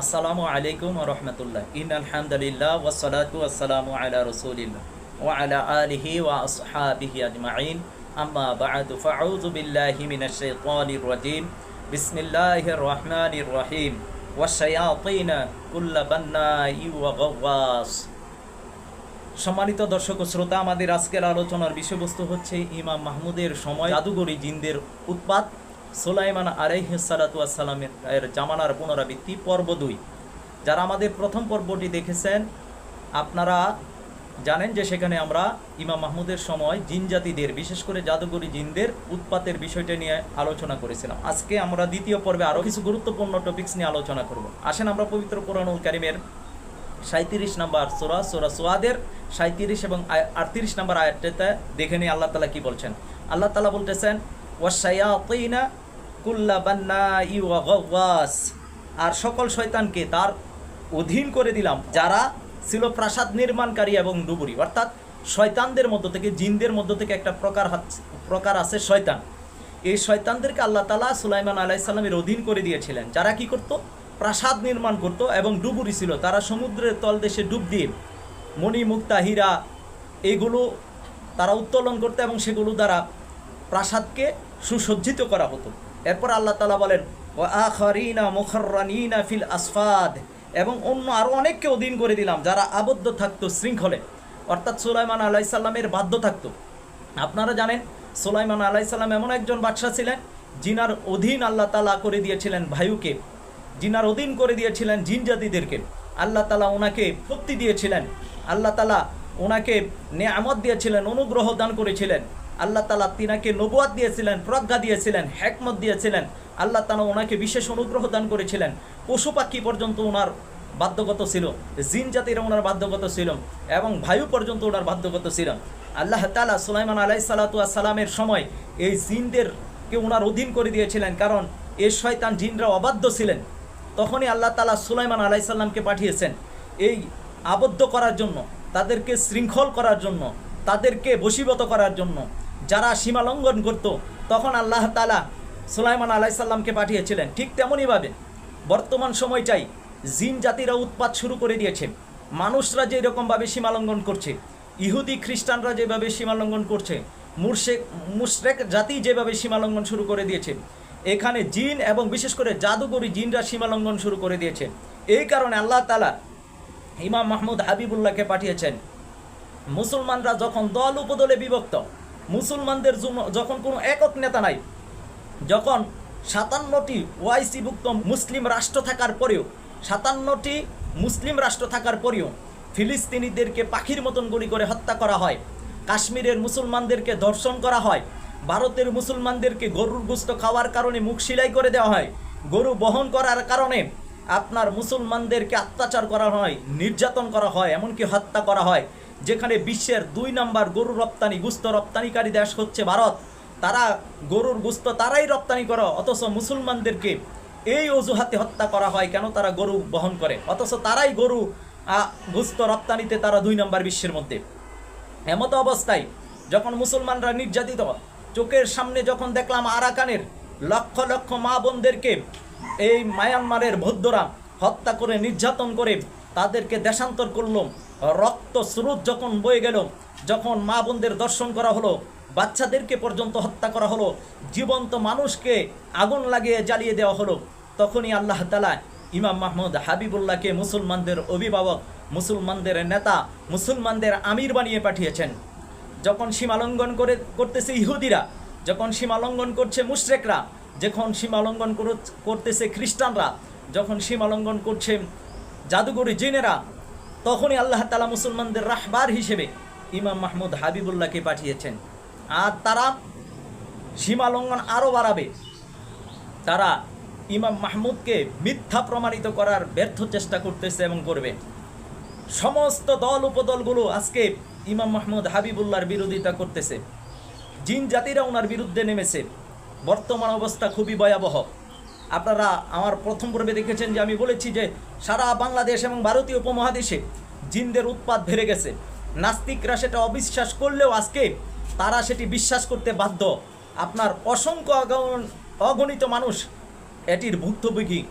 আসসালামু আলাইকুম রহমতুল্লাহ ইন আলহামদুলিল্লাহ ওয়াসালাতু আসসালামু আলা রসুলিল্লাহ ওয়া আলা আলিহি ওয়া আসহাবিহি আজমাইন আম্মা বা'দু ফাউযু বিল্লাহি মিনাশ শাইতানির রাজিম বিসমিল্লাহির রহমানির রহিম ওয়াশ-শায়াতিনা কুল্লা বান্নাই ওয়া গাওয়াস সম্মানিত দর্শক ও শ্রোতা, আমাদের আজকের আলোচনার বিষয়বস্তু হচ্ছে ইমাম মাহমুদের সময় জাদুগরি জিনদের উৎপাত সোলাইমান আলাইসালাতামের এর জামানার পুনরাবৃত্তি, পর্ব দুই। যারা আমাদের প্রথম পর্বটি দেখেছেন, আপনারা জানেন যে সেখানে আমরা ইমাম মাহমুদের সময় জিন জাতিদের, বিশেষ করে জাদুগরি জিনদের উৎপাতের বিষয়টা নিয়ে আলোচনা করেছিলাম। আজকে আমরা দ্বিতীয় পর্বে আরও কিছু গুরুত্বপূর্ণ টপিক্স নিয়ে আলোচনা করব। আসেন আমরা পবিত্র কোরআনুল কারিমের সাঁত্রিশ নাম্বার সোরা সোরা সোয়াদের সাঁত্রিশ এবং আটত্রিশ নাম্বার আয়াতটাতে দেখে নিয়ে আল্লাহ তালা কি বলছেন। আল্লাহ তালা বলতেছেন ওয়াশায়াতিনা কুল্লা বান্না ইউয়া গওয়াস। আর সকল শয়তানকে তার অধীন করে দিলাম, যারা ছিল প্রাসাদ নির্মাণকারী এবং ডুবুরি। অর্থাৎ শয়তানদের মধ্য থেকে, জিনদের মধ্য থেকে একটা প্রকার প্রকার আছে শয়তান। এই শয়তানদেরকে আল্লাহ তালা সুলাইমান আলাইসাল্লামের অধীন করে দিয়েছিলেন। যারা কি করত? প্রাসাদ নির্মাণ করত এবং ডুবুরি ছিল। তারা সমুদ্রের তলদেশে ডুব দিয়ে মণি, মুক্তা, হীরা, এগুলো তারা উত্তোলন করতো এবং সেগুলো দ্বারা প্রাসাদকে সুসজ্জিত করা হতো। এরপর আল্লাহ তালা বলেন ও আখরিনা মুখরানিনা ফিল আসফাদ। এবং অন্য আরও অনেককে অধীন করে দিলাম, যারা আবদ্ধ থাকতো শৃঙ্খলে। অর্থাৎ সুলাইমান আলাইসাল্লামের বাধ্য থাকতো। আপনারা জানেন, সুলাইমান আলাইসাল্লাম এমন একজন বাদশাহ ছিলেন জিনার অধীন আল্লাহ তালা করে দিয়েছিলেন ভাইউকে জিনার অধীন করে দিয়েছিলেন জিন জাতিদেরকে। আল্লাহ তালা ওনাকে শক্তি দিয়েছিলেন। আল্লাহ তালা ওনাকে নেয়ামত দিয়েছিলেন, অনুগ্রহ দান করেছিলেন। আল্লাহ তালা তিনাকে নবুয়াত দিয়েছিলেন, প্রজ্ঞা দিয়েছিলেন হ্যাকমত দিয়েছিলেন। আল্লাহ তালা ওনাকে বিশেষ অনুগ্রহ দান করেছিলেন। পশু পাখি পর্যন্ত ওনার বাধ্যগত ছিল? জিন জাতিরা ওনার বাধ্যগত ছিল এবং বায়ু পর্যন্ত ওনার বাধ্যগত ছিল। আল্লাহ তালা সুলাইমান আলাই সালামের সময় এই জিনদেরকে ওনার অধীন করে দিয়েছিলেন কারণ এ শয়তান জিনরা অবাধ্য ছিলেন। তখনই আল্লাহ তালা সুলাইমান আলাই সাল্লামকে পাঠিয়েছেন এই আবদ্ধ করার জন্য, তাদেরকে শৃঙ্খল করার জন্য, তাদেরকে বশীভূত করার জন্য। যারা সীমা লঙ্ঘন করত, তখন আল্লাহ তালা সুলাইমান আলাই সাল্লামকে পাঠিয়েছিলেন। ঠিক তেমনইভাবে বর্তমান সময় চাই জিন জাতিরা উৎপাত শুরু করে দিয়েছে। মানুষরা যে রকমভাবে সীমালঙ্ঘন করছে, ইহুদি, খ্রিস্টানরা যেভাবে সীমালঙ্ঘন করছে মুর্শেক মুশরেক জাতি যেভাবে সীমালঙ্ঘন শুরু করে দিয়েছে, এখানে জিন এবং বিশেষ করে জাদুগরি জিনরা সীমালঙ্ঘন শুরু করে দিয়েছে। এই কারণে আল্লাহ তালা ইমাম মাহমুদ হাবিবুল্লাহকে পাঠিয়েছেন। মুসলমানরা যখন দল উপদলে বিভক্ত মুসলমানদের যখন কোনো একক নেতা নাই, যখন সাতান্নটি ওয়াইসিভুক্ত মুসলিম রাষ্ট্র থাকার পরেও, সাতান্নটি মুসলিম রাষ্ট্র থাকার পরেও ফিলিস্তিনিদেরকে পাখির মতন গুলি করে হত্যা করা হয়, কাশ্মীরের মুসলমানদেরকে ধর্ষণ করা হয়, ভারতের মুসলমানদেরকে গরুর গুস্ত খাওয়ার কারণে মুখ সিলাই করে দেওয়া হয়, গরু বহন করার কারণে আপনার মুসলমানদেরকে অত্যাচার করা হয়, নির্যাতন করা হয়, এমনকি হত্যা করা হয়। যেখানে বিশ্বের দুই নম্বর গরু রপ্তানি, গুস্ত রপ্তানিকারী দেশ হচ্ছে ভারত। তারা গরুর গুস্ত তারাই রপ্তানি করে, অথচ মুসলমানদেরকে এই অজুহাতে হত্যা করা হয় কেন তারা গরু বহন করে? অথচ তারাই গরু গুস্ত রপ্তানিতে তারা দুই নম্বর বিশ্বের মধ্যে। এমতো অবস্থায় যখন মুসলমানরা নির্যাতিত, চোখের সামনে যখন দেখলাম আরাকানের লক্ষ লক্ষ মা বোনদেরকে এই মায়ানমারের বৌদ্ধরা হত্যা করে, নির্যাতন করে তাদেরকে দেশান্তর করল রক্ত স্রোত যখন বয়ে গেল, যখন মা বোনদের দর্শন করা হলো, বাচ্চাদেরকে পর্যন্ত হত্যা করা হলো, জীবন্ত মানুষকে আগুন লাগিয়ে জ্বালিয়ে দেওয়া হলো, তখনই আল্লাহ তালা ইমাম মাহমুদ হাবিবুল্লাহকে মুসলমানদের অভিভাবক, মুসলমানদের নেতা, মুসলমানদের আমির বানিয়ে পাঠিয়েছেন। যখন সীমালঙ্ঘন করে, করতেছে ইহুদিরা, যখন সীমালঙ্ঘন করছে মুশরেকরা, যখন সীমালঙ্ঘন করো- করতেছে খ্রিস্টানরা, যখন সীমালঙ্ঘন করছে জাদুগরি জিনেরা তখনই আল্লাহ তালা মুসলমানদের রাহবার হিসেবে ইমাম মাহমুদ হাবিবুল্লাহকে পাঠিয়েছেন। আর তারা সীমালঙ্ঘন আরও বাড়াবে। তারা ইমাম মাহমুদকে মিথ্যা প্রমাণিত করার ব্যর্থ চেষ্টা করতেছে এবং করবে। সমস্ত দল উপদলগুলো আজকে ইমাম মাহমুদ হাবিবুল্লাহর বিরোধিতা করতেছে। জিন জাতিরা ওনার বিরুদ্ধে নেমেছে। বর্তমান অবস্থা খুবই ভয়াবহ। আপনারা আমার প্রথম পর্বে দেখেছেন যে আমি বলেছি যে সারা বাংলাদেশ এবং ভারতীয় উপমহাদেশে জিনদের উৎপাত বেড়ে গেছে। নাস্তিকরা সেটা অবিশ্বাস করলেও আজকে তারা সেটি বিশ্বাস করতে বাধ্য। আপনার অসংখ্য অগণ- অগণিত মানুষ এটির ভুক্তভোগী।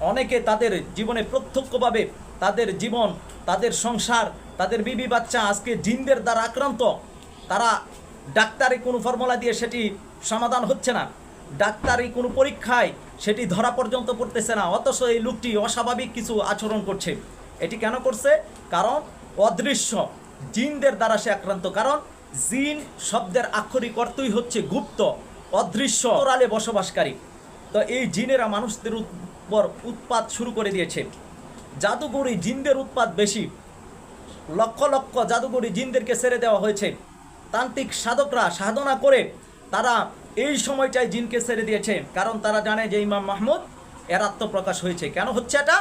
অনেকে তাদের জীবনে প্রত্যক্ষভাবে তাদের জীবন, তাদের সংসার, তাদের বিবি বাচ্চা আজকে জিনদের দ্বারা আক্রান্ত। তারা ডাক্তারি কোনো ফর্মুলা দিয়ে সেটি সমাধান হচ্ছে না। ডাক্তারি কোনো পরীক্ষায় সেটি ধরা পর্যন্ত পড়তেছে না। অথচ এই লোকটি অস্বাভাবিক কিছু আচরণ করছে। এটি কেন করছে? কারণ অদৃশ্য। জিনদের দ্বারা সে আক্রান্ত। কারণ জিন শব্দের আক্ষরিক অর্থই হচ্ছে গুপ্ত, অদৃশ্য ওরালে বসবাসকারী। তো এই জিনেরা মানুষদের উপর উৎপাত শুরু করে দিয়েছে। জাদুঘরি জিনদের উৎপাত বেশি। লক্ষ লক্ষ জাদুঘরি জিনদেরকে ছেড়ে দেওয়া হয়েছে। তান্ত্রিক সাধকরা সাধনা করে তারা এই সময়টায় জিনকে ছেড়ে দিয়েছে। কারণ তারা জানে যে ইমাম মাহমুদ এর আত্মপ্রকাশ হয়েছে। কেন হচ্ছে এটা?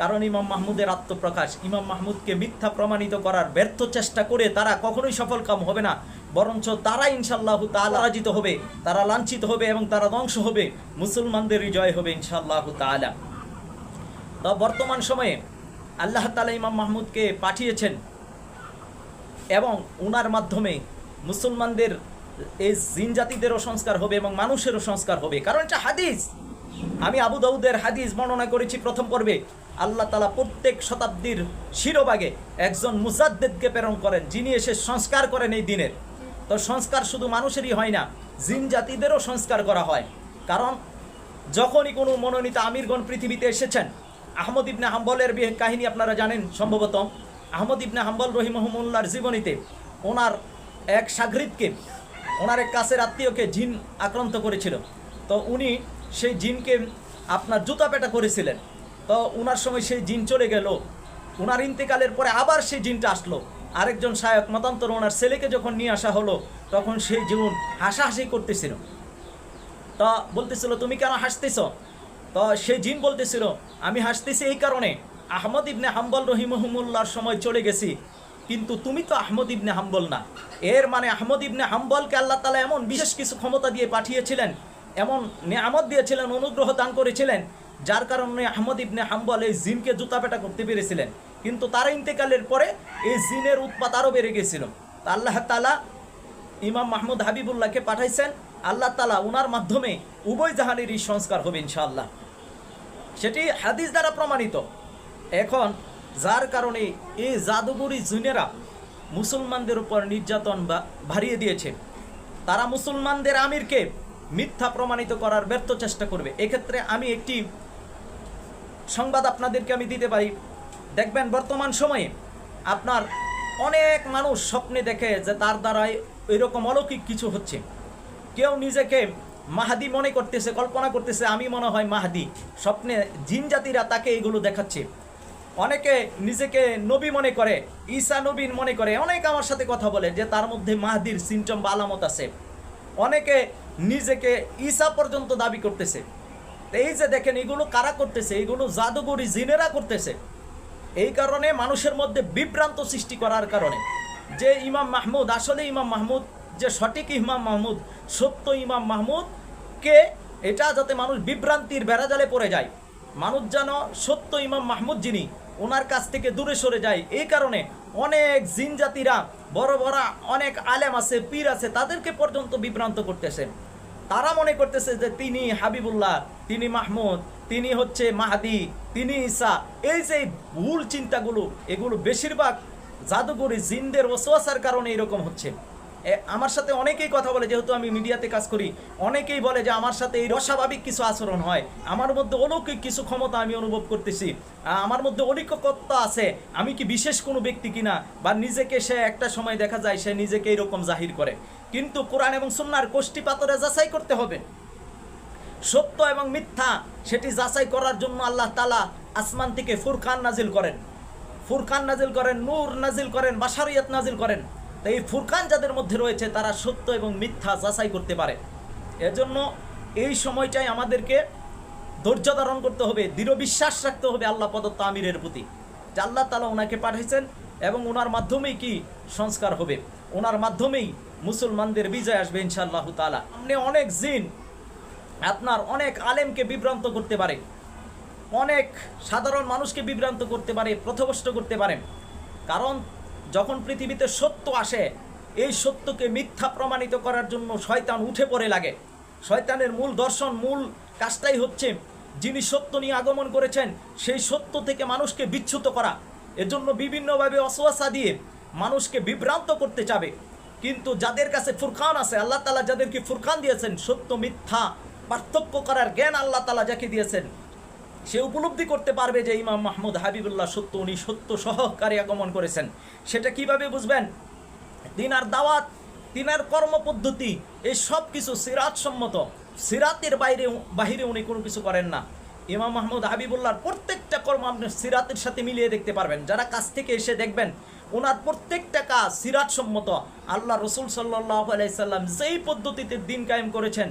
কারণ ইমাম মাহমুদের আত্মপ্রকাশ, ইমাম মাহমুদকে মিথ্যা প্রমাণিত করার ব্যর্থ চেষ্টা করে তারা কখনোই সফল কাম হবে না। বরঞ্চ তারা ইনশাল্লাহ তালাজিত হবে, তারা লাঞ্ছিত হবে এবং তারা ধ্বংস হবে। মুসলমানদের জয় হবে ইনশাল্লাহ তালা তো বর্তমান সময়ে আল্লাহ তালা ইমাম মাহমুদকে পাঠিয়েছেন এবং উনার মাধ্যমে মুসলমানদের এই জিন জাতিদেরও সংস্কার হবে এবং মানুষেরও সংস্কার হবে। কারণ এটা হাদিস। আমি আবু দাউদের হাদিস বর্ণনা করেছি প্রথম পর্বে। আল্লাহ তালা প্রত্যেক শতাব্দীর শিরোভাগে একজন মুজাদ্দেদকে প্রেরণ করেন, যিনি এসে সংস্কার করেন এই দিনের। তো সংস্কার শুধু মানুষেরই হয় না, জিন জাতিদেরও সংস্কার করা হয়। কারণ যখনই কোনো মনোনীত আমিরগণ পৃথিবীতে এসেছেন, আহমদ ইবনে হাম্বলের কাহিনী আপনারা জানেন সম্ভবত। আহমদ ইবনে হাম্বল রহিমহমুল্লার জীবনীতে ওনার এক সাগরিদকে ওনার এক কাছের আত্মীয়কে জিন আক্রান্ত করেছিল। তো উনি সেই জিনকে আপনার জুতা পেটা করেছিলেন। তো উনার সময় সেই জিন চলে গেল। উনার ইন্তেকালের পরে আবার সেই জিনটা আসলো। আরেকজন সায়ক মতান্তর ওনার ছেলেকে যখন নিয়ে আসা হলো, তখন সেই জীবন হাসাহাসি করতেছিল। তা বলতেছিল, তুমি কেন হাসতেছ? তো সেই জিন বলতেছিল, আমি হাসতেছি এই কারণে। আহমদ ইবনে হাম্বল রহিমহমুল্লার সময় চলে গেছি। কিন্তু তুমি তো আহমদ ইবনে হাম্বল না। এর মানে আহমদ ইবনে হাম্বলকে আল্লাহ তালা এমন বিশেষ কিছু ক্ষমতা দিয়ে পাঠিয়েছিলেন, এমন নিয়ামত দিয়েছিলেন, অনুগ্রহ দান করেছিলেন, যার কারণে আহমদ ইবনে হাম্বল এই জিনকে জুতাপেটা করতে পেরেছিলেন। কিন্তু তার ইন্তেকালের পরে এই জিনের উৎপাত আরও বেড়ে গেছিল। তা আল্লাহ তালা ইমাম মাহমুদ হাবিবুল্লাহকে পাঠাইছেন। আল্লাহ তালা উনার মাধ্যমে উভয় জাহানেরই সংস্কার হবে ইনশাআল্লাহ। সেটি হাদিস দ্বারা প্রমাণিত। এখন যার কারণে এই জাদুগুরি জুনেরা মুসলমানদের উপর নির্যাতন বাড়িয়ে দিয়েছে। তারা মুসলমানদের আমিরকে মিথ্যা প্রমাণিত করার ব্যর্থ চেষ্টা করবে। এক্ষেত্রে আমি একটি সংবাদ আপনাদেরকে আমি দিতে পারি। দেখবেন বর্তমান সময়ে আপনার অনেক মানুষ স্বপ্নে দেখে যে তার দ্বারাই এরকম অলৌকিক কিছু হচ্ছে। কেউ নিজেকে মাহাদি মনে করতেছে, কল্পনা করতেছে, আমি মনে হয় মাহাদি। স্বপ্নে জিন জাতিরা তাকে এগুলো দেখাচ্ছে। অনেকে নিজেকে নবী মনে করে, ঈসা নবীন মনে করে, অনেকে আমার সাথে কথা বলে যে তার মধ্যে মাহাদির সিমটম বা আলামত আছে। অনেকে নিজেকে ঈসা পর্যন্ত দাবি করতেছে। এই যে দেখেন, এগুলো কারা করতেছে? এগুলো জাদুগরি জিনেরা করতেছে। এই কারণে মানুষের মধ্যে বিভ্রান্ত সৃষ্টি করার কারণে। যে ইমাম মাহমুদ, আসলে ইমাম মাহমুদ, যে সঠিক ইমাম মাহমুদ, সত্য ইমাম মাহমুদ, কে? এটা যাতে মানুষ বিভ্রান্তির বেড়াজালে পড়ে যায়। মানুষ যেন সত্য ইমাম মাহমুদ যিনি ওনার কাছ থেকে দূরে সরে যায় এই কারণে অনেক জিন জাতিরা বড় বড় অনেক আলেম আছে, পীর আছে, তাদেরকে পর্যন্ত বিভ্রান্ত করতেছে। তারা মনে করতেছে যে তিনি হাবিবুল্লাহ, তিনি মাহমুদ, তিনি হচ্ছে মাহাদি, তিনি ঈসা। এই যে ভুল চিন্তাগুলো, এগুলো বেশিরভাগ জাদুঘরি জিনদের ওসওয়াসার কারণে এরকম হচ্ছে। আমার সাথে অনেকেই কথা বলে, যেহেতু আমি মিডিয়াতে কাজ করি, অনেকেই বলে যে আমার সাথে এই অস্বাভাবিক কিছু আচরণ হয়। আমার মধ্যে অলৌকিক কিছু ক্ষমতা আমি অনুভব করতেছি। আমার মধ্যে অলৌকিকত্ব আছে। আমি কি বিশেষ কোনো ব্যক্তি কিনা? বা নিজেকে সে একটা সময় দেখা যায়, সে নিজেকে এরকম জাহির করে। কিন্তু কোরআন এবং সুন্নার কোষ্ঠী পাতরে যাচাই করতে হবে। সত্য এবং মিথ্যা সেটি যাচাই করার জন্য আল্লাহ তালা আসমান থেকে ফুরকান নাজিল করেন। ফুরকান নাজিল করেন, নূর নাজিল করেন বাসারিয়াত নাজিল করেন। তো এই ফুরকান যাদের মধ্যে রয়েছে তারা সত্য এবং মিথ্যা যাচাই করতে পারে। এজন্য এই সময়টাই আমাদেরকে ধৈর্য ধারণ করতে হবে, দৃঢ় বিশ্বাস রাখতে হবে আল্লাহ প্রদত্ত আমিরের প্রতি। যে আল্লাহ তালা ওনাকে পাঠিয়েছেন এবং ওনার মাধ্যমেই কি সংস্কার হবে? ওনার মাধ্যমেই মুসলমানদের বিজয় আসবে ইনশাআল্লাহ তালা আপনি অনেক জিন আপনার অনেক আলেমকে বিভ্রান্ত করতে পারে। অনেক সাধারণ মানুষকে বিভ্রান্ত করতে পারে প্রথভষ্ট করতে পারেন কারণ যখন পৃথিবীতে সত্য আসে, এই সত্যকে মিথ্যা প্রমাণিত করার জন্য শয়তান উঠে পড়ে লাগে। শয়তানের মূল দর্শন, মূল কাজটাই হচ্ছে যিনি সত্য নিয়ে আগমন করেছেন, সেই সত্য থেকে মানুষকে বিচ্যুত করা। এজন্য বিভিন্নভাবে অসোয়াশা দিয়ে মানুষকে বিভ্রান্ত করতে চাবে। কিন্তু যাদের কাছে ফুরকান আছে, আল্লাহ তালা যাদেরকে ফুরকান দিয়েছেন, সত্য, মিথ্যা পার্থক্য করার জ্ঞান আল্লাহ তালা যাকে দিয়েছেন সে উপলব্ধি করতে পারবে যে ইমাম মাহমুদ হাবিবুল্লাহ সত্য, উনি সত্য সহকারী আগমন করেছেন। সেটা কীভাবে বুঝবেন? তিনার দাওয়াত তিনার কর্মপদ্ধতি, এই সব কিছু সিরাত সম্মত সিরাতের বাইরে বাহিরে উনি কোনো কিছু করেন না। ইমাম মাহমুদ হাবিবুল্লাহর প্রত্যেকটা কর্ম আপনি সিরাতের সাথে মিলিয়ে দেখতে পারবেন। যারা কাছ থেকে এসে দেখবেন, ওনার প্রত্যেকটা কাজ সিরাত সম্মত আল্লাহ রসুল সাল্লাহ আলাইসাল্লাম যেই পদ্ধতিতে দিন কায়েম করেছেন,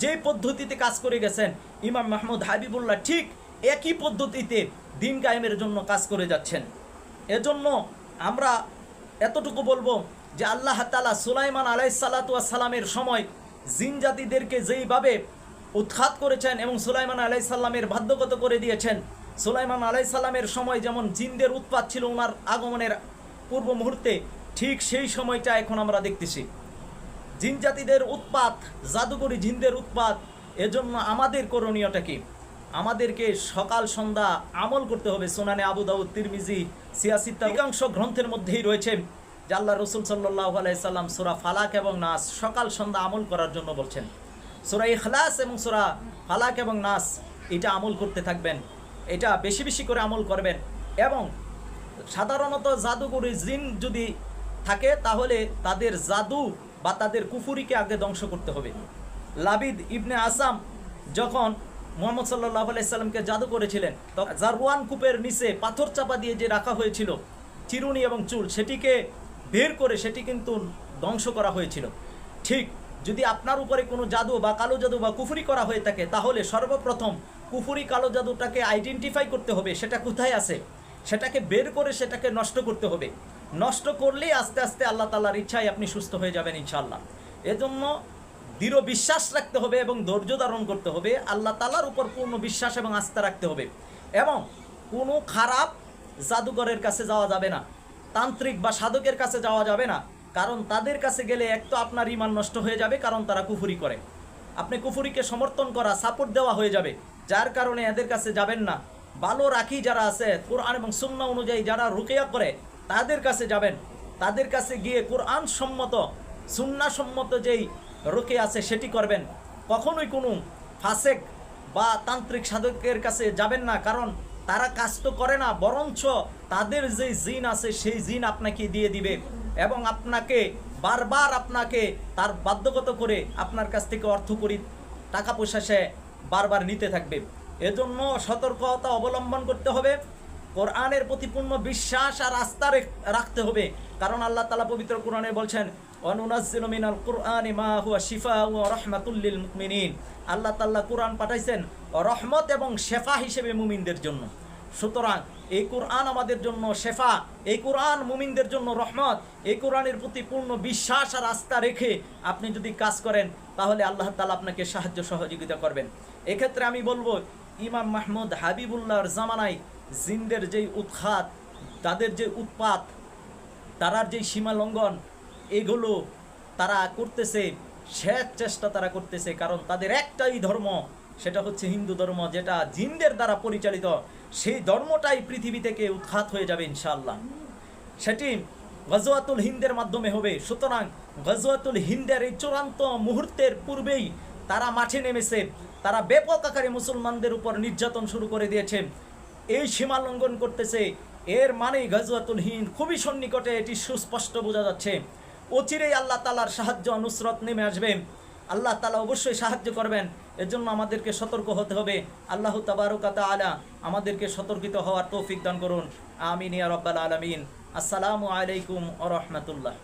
যেই পদ্ধতিতে কাজ করে গেছেন, ইমাম মাহমুদ হাবিবুল্লাহ ঠিক একই পদ্ধতিতে দিন কায়েমের জন্য কাজ করে যাচ্ছেন। এজন্য আমরা এতটুকু বলব যে আল্লাহ তালা সুলাইমান আলাই সময় জিন জাতিদেরকে যেইভাবে উৎখাত করেছেন এবং সুলাইমান আলাই সাল্লামের বাধ্যগত করে দিয়েছেন, সুলাইমান আলাই সাল্লামের সময় যেমন জিনদের উৎপাত ছিল ওনার আগমনের পূর্ব মুহূর্তে, ঠিক সেই সময়টা এখন আমরা দেখতেছি। জিন জাতিদের উৎপাত, জাদুকরি জিনদের উৎপাত, এজন্য আমাদের করণীয়টা কি? আমাদেরকে সকাল সন্ধ্যা আমল করতে হবে। সোনানে আবু দাউদ, তিরমিজি সিয়াসিত্তা অধিকাংশ গ্রন্থের মধ্যেই রয়েছে যে আল্লাহ রসুল সাল্লাহ আলাইসাল্লাম সোরা ফালাক এবং নাস সকাল সন্ধ্যা আমল করার জন্য বলছেন। সুরা ইখলাস এবং সোরা ফালাক এবং নাস, এটা আমল করতে থাকবেন। এটা বেশি বেশি করে আমল করবেন এবং সাধারণত জাদুগুরি জিন যদি থাকে, তাহলে তাদের জাদু বা তাদের কুফুরিকে আগে ধ্বংস করতে হবে। লাবিদ ইবনে আসাম যখন মোহাম্মদ সাল্লাহ আলাইসাল্লামকে জাদু করেছিলেন। জারওয়ান কূপের নিচে পাথর চাপা দিয়ে যে রাখা হয়েছিল, চিরুনি এবং চুল, সেটিকে বের করে সেটি কিন্তু ধ্বংস করা হয়েছিল। ঠিক যদি আপনার উপরে কোনো জাদু বা কালো জাদু বা কুফুরি করা হয়ে থাকে, তাহলে সর্বপ্রথম কুফুরি কালো জাদুটাকে আইডেন্টিফাই করতে হবে, সেটা কোথায় আছে? সেটাকে বের করে সেটাকে নষ্ট করতে হবে। নষ্ট করলেই আস্তে আস্তে আল্লাহ তাল্লাহর ইচ্ছায় আপনি সুস্থ হয়ে যাবেন ইনশাআল্লাহ। এজন্য দৃঢ় বিশ্বাস রাখতে হবে এবং ধৈর্য ধারণ করতে হবে, আল্লাহ তালার উপর পূর্ণ বিশ্বাস এবং আস্থা রাখতে হবে। এবং কোনো খারাপ জাদুঘরের কাছে যাওয়া যাবে না, তান্ত্রিক বা সাধকের কাছে যাওয়া যাবে না, কারণ তাদের কাছে গেলে এক তো আপনার ইমান নষ্ট হয়ে যাবে, কারণ তারা কুফুরি করে। আপনি কুফুরিকে সমর্থন করা, সাপোর্ট দেওয়া হয়ে যাবে, যার কারণে এদের কাছে যাবেন না। ভালো রাখি যারা আছে, কোরআন এবং সুন্না অনুযায়ী যারা রুকিয়া করে, তাদের কাছে যাবেন। তাদের কাছে গিয়ে কোরআন সম্মত সুন্না সম্মত যেই রুকে আছে, সেটি করবেন। কখনোই কোনো ফাসেক বা তান্ত্রিক সাধকের কাছে যাবেন না, কারণ তারা কাজ তো করে না, বরঞ্চ তাদের যে জিন আছে, সেই জিন আপনাকে দিয়ে দিবে এবং আপনাকে বারবার আপনাকে তার বাধ্যগত করে আপনার কাছ থেকে অর্থ করি টাকা পয়সা সে বারবার নিতে থাকবে। এজন্য সতর্কতা অবলম্বন করতে হবে, কোরআনের প্রতিপূর্ণ বিশ্বাস আর আস্থা রাখতে হবে। কারণ আল্লাহ তালা পবিত্র কোরআনে বলছেন অনুনাজ্জিলু মিনাল কুরআনি মা হুয়া শিফা ওয়া রাহমাতুল আল্লাহ তাআলা কোরআন পাঠাইছেন রহমত এবং শেফা হিসেবে মুমিনদের জন্য। সুতরাং এই কোরআন আমাদের জন্য শেফা, এই কোরআন মুমিনদের জন্য রহমত, এই কোরআনের প্রতি পূর্ণ বিশ্বাস আর আস্থা রেখে আপনি যদি কাজ করেন, তাহলে আল্লাহ তালা আপনাকে সাহায্য সহযোগিতা করবেন। এক্ষেত্রে আমি বলব, ইমাম মাহমুদ হাবিবুল্লাহর জামানায় জিনদের যেই উৎখাত, তাদের যে উৎপাত, তারার যেই সীমা লঙ্ঘন এগুলো তারা করতেছে শেষ চেষ্টা তারা করতেছে, কারণ তাদের একটাই ধর্ম, সেটা হচ্ছে হিন্দু ধর্ম, যেটা জিনদের দ্বারা পরিচালিত, সেই ধর্মটাই পৃথিবী থেকে উৎখাত হয়ে যাবে ইনশাল্লাহ সেটি গজওয়াতুল হিন্দের মাধ্যমে হবে। সুতরাং গজওয়াতুল হিন্দের এই চূড়ান্ত মুহূর্তের পূর্বেই তারা মাঠে নেমেছে, তারা ব্যাপক আকারে মুসলমানদের উপর নির্যাতন শুরু করে দিয়েছে, এই সীমা লঙ্ঘন করতেছে। এর মানেই গজওয়াতুল হিন্দ খুবই সন্নিকটে এটি সুস্পষ্ট বোঝা যাচ্ছে। অচিরেই আল্লাহ তালার সাহায্য অনুসরত নেমে আসবে। আল্লাহ তালা অবশ্যই সাহায্য করবেন। এর জন্য আমাদেরকে সতর্ক হতে হবে। আল্লাহ তাবারকাতা আলা আমাদেরকে সতর্কিত হওয়ার তৌফিক দান করুন। আমিন ইয়া রব্বাল আলমিন। আসসালামু আলাইকুম আ রহমতুল্লাহ।